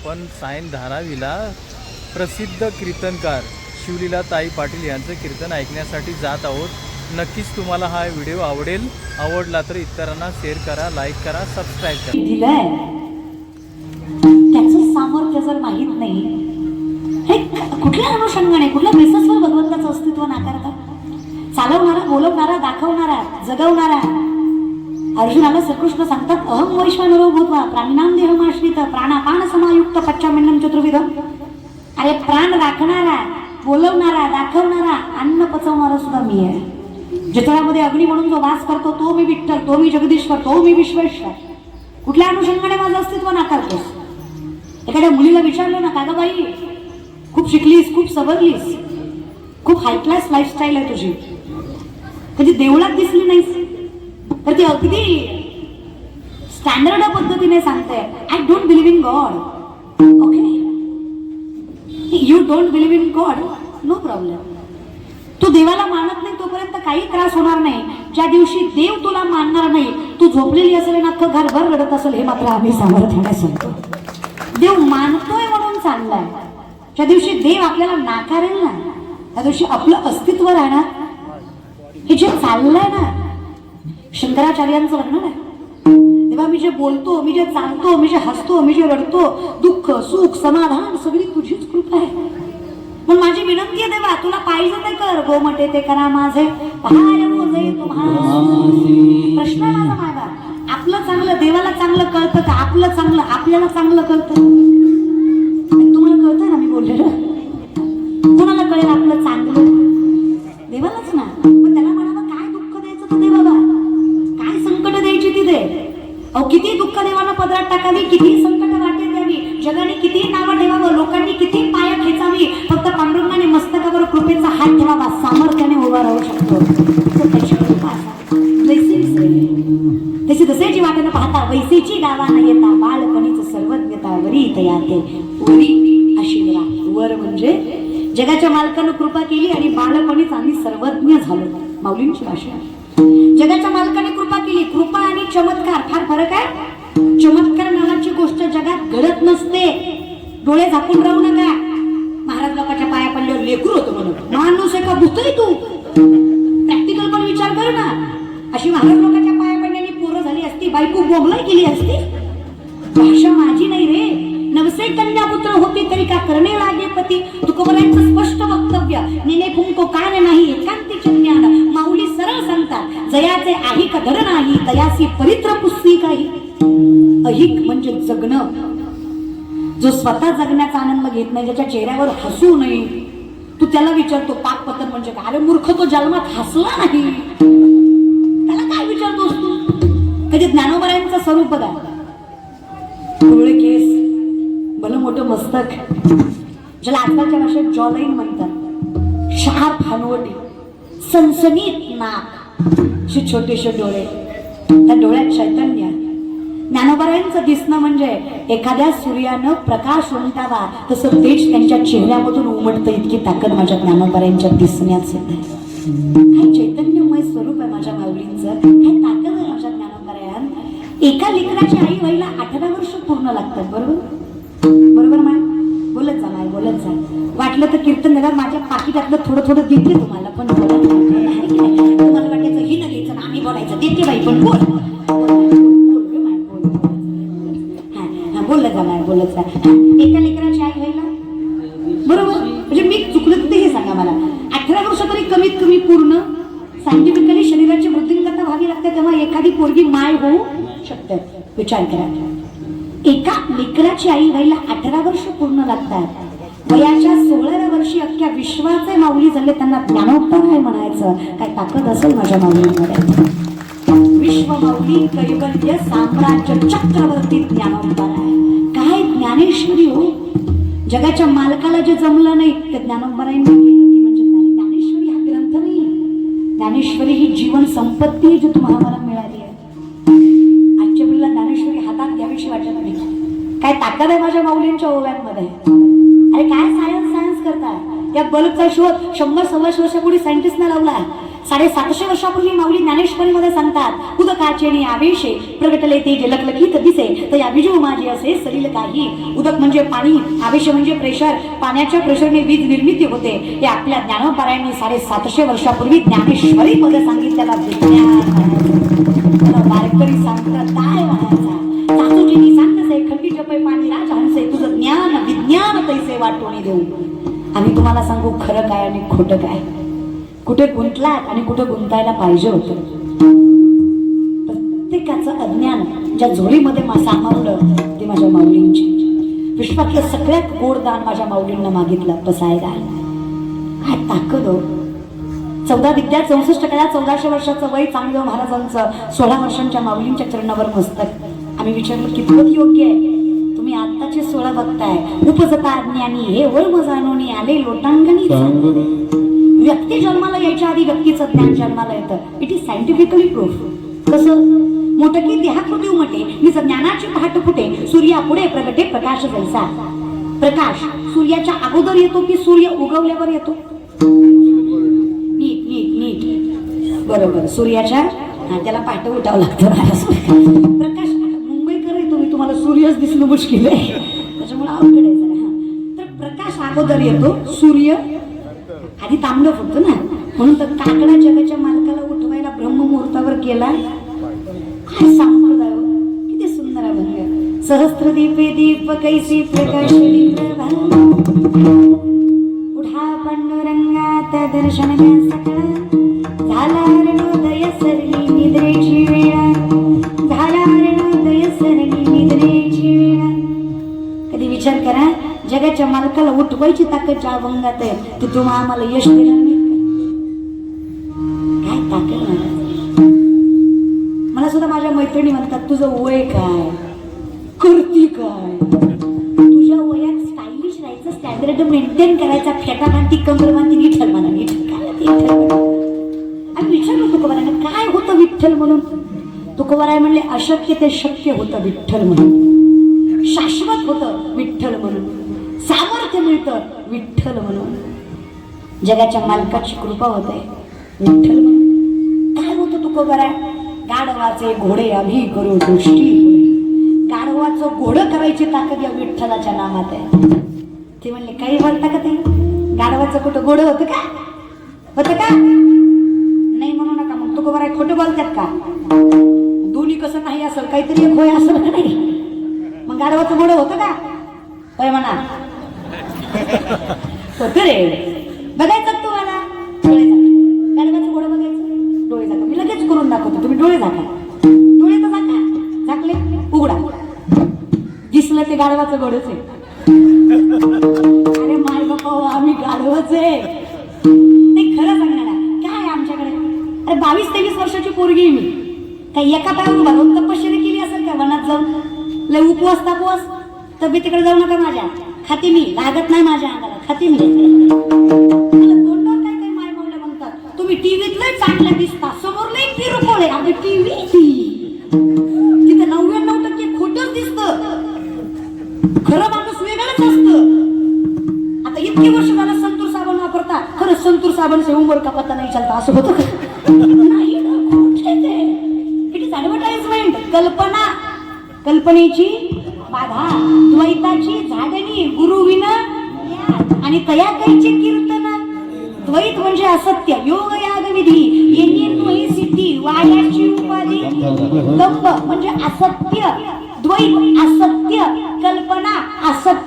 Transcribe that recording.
आपण सायन धारावीला प्रसिद्ध कीर्तनकार शिवलीला ताई पाटील यांचं कीर्तन ऐकण्यासाठी जात आहोत. नक्कीच तुम्हाला हा व्हिडिओ आवडेल. आवडला तर इतरांना शेअर करा लाईक करा सबस्क्राईब करा. दिलंय. त्याचं सामर्थ्य जर माहीत नाही हे कुठल्या अनुषंगाने कुठल्या बेससवर भगवंताचं अस्तित्व नाकारतात? चालवणारा बोलवणारा दाखवणारा जगवणारा अर्जुनाला श्रीकृष्ण सांगतात अहम वैश्वानरो भूत्वा प्राणिनाम देहमाश्रित प्राणापान समायुक्त पच्चामिन्नम चतुर्विध। अरे प्राण राखणारा बोलवणारा दाखवणारा अन्न पचवणारा सुद्धा मी आहे. जठरामध्ये अग्नी म्हणून जो वास करतो तो मी विठ्ठल तो मी जगदीश्वर तो मी विश्वेश्वर. कुठल्या अनुषंगाने माझं अस्तित्व नाकारतोस? एखाद्या मुलीला विचारलं ना का गं बाई खूप शिकलीस खूप सबरलीस खूप हाय क्लास लाईफस्टाईल आहे तुझी. कधी देवळात दिसली नाहीस? तर ती अगदी स्टँडर्ड पद्धतीने सांगते I don't believe in God okay you don't believe in God no problem तू देवाला मानत नाही तोपर्यंत काही त्रास होणार नाही. ज्या दिवशी देव तुला मानणार नाही तू झोपलेली असेल आणि अख्खं घरभर रडत असेल हे मात्र आम्ही सामर्थ्याने सांगतो. देव मानतोय म्हणून चाललाय ज्या दिवशी देव आपल्याला नाकारेल ना त्या दिवशी आपलं अस्तित्व राहणार. हे जे चाललंय ना शंकराचार्यांचं लग्न आहे. तेव्हा मी जे बोलतो मी जे चालतो मी जे हसतो मी जे रडतो दुःख सुख समाधान सगळी तुझीच कृपा आहे. पण माझी विनंती आहे देवा तुला पाहिजे ते कर गोमटे ते करा माझे. प्रश्न आहे माझा आपलं चांगलं देवाला चांगलं कळतं का? आपलं चांगलं आपल्याला चांगलं कळतं. तुम्हाला कळतं ना मी बोललेलं? तुम्हाला कळेल आपलं चांगलं? देवालाच ना. पण त्याला अहो किती दुःख देवानं पदरात टाकावी किती संकट वाटे द्यावी. जगाने किती नावं ठेवावं लोकांनी किती पाया खेचावी. फक्त पांडुरंगाने मस्तकावर कृपेचा हात ठेवावा सामर्थ्याने उभा राहू शकतो. असं तशी दसेची वाटेनं पाहता वैसेची गावा न येता बाळपणीच सर्वज्ञता वरी तयाते वरी अशी वर म्हणजे जगाच्या मालकानं कृपा केली आणि बाळपणीच आम्ही सर्वज्ञ झालो. माऊलींची भाषा जगाच्या मालकाने कृपा कृपा आणि चमत्कार फार फरक आहे. चमत्कार नावाची गोष्ट जगात घडत नसते. डोळे झाकून राहू नका. महाराज लोकांच्या पाया पडल्यावर लेकरू होतो म्हणून. माणूस आहे का तू. प्रॅक्टिकल पण विचार कर ना. अशी महाराज लोकांच्या पाया पडण्याने पोरं झाली असती बायको बोंबलाई केली असती. भाषा माझी नाही रे. नवसे कन्या पुत्र होती तरी का करणे लागे पती? नाही तयासी परित्र पुस्ती अहिक म्हणजे जगणं. जो स्वतः जगण्याचा आनंद घेत नाही ज्याच्या चेहऱ्यावर हसू नये तू त्याला विचारतो पाप पतन म्हणजे काय? अरे मूर्ख तो जन्मात हसला नाही. त्याला काय विचारतोस तू? कधी ज्ञानोबरायांचं स्वरूप बघा. पिवळे केस भलं मोठं मस्तक. ज्याला आजकालच्या भाषेत जॉलाईन म्हणतात. शार्प हनवटी सनसनीत नाक. छोटेसे डोळे. त्या डोळ्यात चैतन्य ज्ञानोबरायांचं दिसणं म्हणजे एखाद्या सूर्यानं प्रकाश उमटावा तसं तेज त्यांच्या चेहऱ्यामधून उमटतं इतकी ताकद माझ्या ज्ञानोबरायांच्या दिसण्यात सुद्धा आहे. चैतन्यमय स्वरूप आहे माझ्या माऊलींचं हे ताकद आहे माझ्या ज्ञानोबरायान. एका लेखनाच्या आई वहीला अठरा वर्ष पूर्ण लागतात बरोबर? बरोबर माय? बोलत जा माय बोलत जा. वाटलं तर कीर्तन नगर माझ्या पाकिटातलं थोडं थोडं देते तुम्हाला पण तुम्हाला वाटायचं ही न घ्यायचं आम्ही बोलायचं. देते बाई पण बोल. बोलत जा बोलत जा. एका लेकराची आई व्हायला बरोबर? म्हणजे मी चुकलं तर हे सांगा मला. अठरा वर्ष तरी कमीत कमी पूर्ण सायंटिफिकली शरीराची वृद्धिंगता व्हावी लागते तेव्हा एखादी पोरगी माय होऊ शकते. विचार करा. एका लेकराची आई व्हायला अठरा वर्ष पूर्ण लागतात. वयाच्या सोळाव्या वर्षी अख्ख्या विश्वाचे माऊली झाले त्यांना ज्ञानोत्तर काय म्हणायचं. काय ताकद असेल माझ्या माऊलींमध्ये? विश्वभौतिक माऊली कैवल्य साम्राज्य चक्रवर्ती ज्ञानोत्तर आहे. काय ज्ञानेश्वरी हो? जगाच्या मालकाला जे जमलं नाही ते ज्ञानोबरायांनी म्हणजे ज्ञानेश्वरी हा ग्रंथ नाही ज्ञानेश्वरी ही जीवन संपत्ती आहे जी तुम्हाला मला मिळाली आहे. आजच्या पिढीला ज्ञानेश्वरी हातात घ्यावीशी वाटत नाही. काय ताकद आहे माझ्या माऊलींच्या ओव्यांमध्ये? अरे काय सायन्स सायन्स करताय? या बल्बचा शोध शंभर सव्वाशे वर्षापूर्वी सायंटिस्टने लावला साडेसातशे वर्षापूर्वी माऊली ज्ञानेश्वरीमध्ये सांगतात उदकाचे आणि आवेशे प्रगटले ते जलकलकीत दिसे. तर या विजू माझी असे सलील काही. उदक म्हणजे पाणी आवेश म्हणजे प्रेशर. पाण्याच्या प्रेशरने वीज निर्मिती होते. हे आपल्या ज्ञानोपारायणी साडेसातशे वर्षापूर्वी ज्ञानेश्वरी मध्ये सांगितलेला विज्ञान. त्याला वारकरी सांगतात काय म्हणायचा सासूजीनी सांगतसे खंडी जपे पाणी राज हंसे तुझं ज्ञान विज्ञान तैसे वाटोणी देऊ. आम्ही तुम्हाला सांगू खरं काय आणि खोटं काय? कुठे गुंतलात आणि कुठे गुंतायला पाहिजे होतं? प्रत्येकाचं अज्ञान ज्या झोळीमध्ये मा सामावलं ते माझ्या माऊलींची. विश्वातलं सगळ्यात गोड दान माझ्या माऊलींना मागितलं पसायला काय ताकद हो. चौदा विद्या चौसष्ट कळा चौदाशे वर्षाचं वय चांगलं हो महाराजांचं. सोळा वर्षांच्या माऊलींच्या चरणावर मस्तक. आम्ही विचारलं कितपत योग्य आहे? तुम्ही आत्ताचे सोळा बघताय. उपजता ज्ञानी हे वर्म जाणून आले लोटांगणी व्यक्ती जन्माला यायच्या आधी व्यक्तीचं ज्ञान जन्माला येतं. इट इज सायंटिफिकली प्रूफ कसं? मोठं की देहाकृती उमटे निज ज्ञानाची पहाट फुटे सूर्या पुढे प्रगटे प्रकाश जैसा प्रकाश सूर्याच्या अगोदर येतो की सूर्य उगवल्यावर येतो? नीट नीट नीट. बरोबर. सूर्याच्या त्याला पाठ उठावं लागतं प्रकाश मुंबईकर येतो मी तुम्हाला सूर्यच दिसणं मुश्किल आहे. त्याच्यामुळे अवघड आहे जरा तर प्रकाश अगोदर येतो सूर्य आधी फक्त फुटतं ना. म्हणून तर काकडा जगाच्या मालकाला उठवायला ब्रह्ममुहूर्तावर केला काय संप्रदाय हो. किती सुंदर आहे सहस्त्र दीपे दीप कैसी प्रकाश उठा पांडुरंगात दर्शन घ्या सकळ. झाला जगाच्या मालकाला उठवायची ताकद ज्या अभंगात आहे ती तुम्हा आम्हाला यश दिलं नाही. काय ताकद मला सुद्धा माझ्या मैत्रिणी म्हणतात तुझं वय काय? करती काय? तुझ्या वयात स्टायलिश राहायचं स्टँडर्ड मेंटेन करायचा फेटा बांधती कमर बांधती विठ्ठल म्हणा विठ्ठल काय विठ्ठल आणि विचारलं काय होतं विठ्ठल म्हणून? तुकोबाराय म्हणले अशक्य ते शक्य होतं विठ्ठल म्हणून. शाश्वत होतं विठ्ठल मिळतं विठ्ठल म्हणून. जगाच्या मालकाची कृपा होते. विठ्ठल म्हणून. काय होतं तुकोबाराय गाढवाचे घोडे आम्ही करू दृष्टी गाढवाचं घोडं करायची ताकद या विठ्ठलाच्या नामात आहे. ते म्हणले काही बोलता का ते? गाढवाचं कुठं घोडं होतं का? होतं का? नाही म्हणू नका मग तुकोबाराय खोटं बोलतात का? दोन्ही कसं नाही असेल काहीतरी एक होय असेल का नाही? मग गाढवाचं घोडं होतं का? होय म्हणा. होतं रे. बघायचं तुम्हाला? डोळे झाका गाढवाचं घोडं बघायचं? डोळे झाका मी लगेच करून दाखवतो. तुम्ही डोळे झाका. डोळे तर झाका. झाकले? उघडा. दिसलं ते गाढवाचं गोडच आहे. अरे माय बापा आम्ही गाढवच आहे. नाही खरं सांगणार काय आहे आमच्याकडे? अरे बावीस तेवीस वर्षाची पोरगी मी. काही एका पायावर उभा राहून तपश्चर्या केली असेल का वनात जाऊन? लय उपवास तापवास? तब्येतीकडे जाऊ नका माझ्या. खाते मी लागत नाही माझ्या अंगाला खाते मी दोन तोंडावर काय काय माय बोलले म्हणतात? तुम्ही टीव्हीत लय चांगल्या दिसता समोर लय किरकोळ आहे अगं टीव्ही तिथे नव्याण्णव टक्के खोटच दिसतं. खरं माणूस वेगळंच असत. आता इतके वर्ष मला संतूर साबण वापरता. खरं संतूर साबण से उमर का पत्ता नाही चालता असं होतं नाही ना, खोटं ते? इट इज ऍडव्हर्टाइजमेंट कल्पना. कल्पनेची द्वैताची झाडणी गुरुविना आणि तया कैची कीर्तन. द्वैत म्हणजे असत्य. योग याग विधी येणे सिद्धी वाड्याची उपाधी दंभ म्हणजे असत्य. द्वैत असत्य. कल्पना असत्य.